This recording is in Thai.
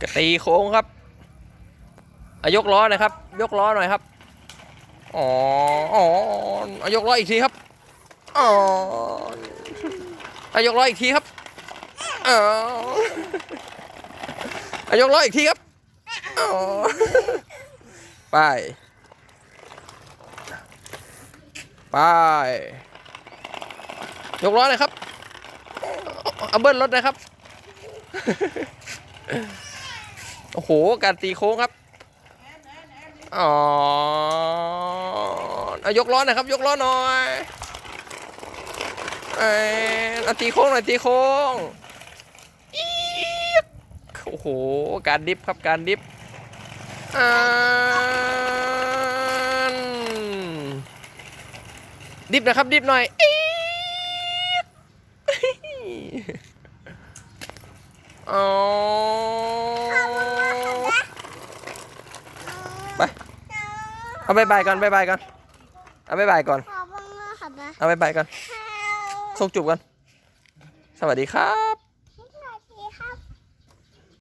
กตีโค้งครับอายกล้อหน่อยครับ ยกล้อหน่อยครับอ๋ออ๋ออายกล้ออีกทีครับอ๋อายกล้ออีกทีครับอ๋ออายกล้ออีกทีครับอ๋อไปไปยกล้อหน่อยครับเอาเบิ้ลรถนะครับ โอ้โห การตีโค้งครับ อ๋อยกล้อหน่อยครับ ยกล้อหน่อยเออตีโค้งหน่อยตีโค้งโอ้โห การดิฟครับ การดิฟดิฟนะครับ ดิฟหน่อยอี๊ดอ๋อ ไป เอาบายบายก่อนบายบายก่อน เอาบายบายก่อน ขอบคุณมากค่ะนะเอาบายบายก่อน ส่งจูบกันสวัสดีครับ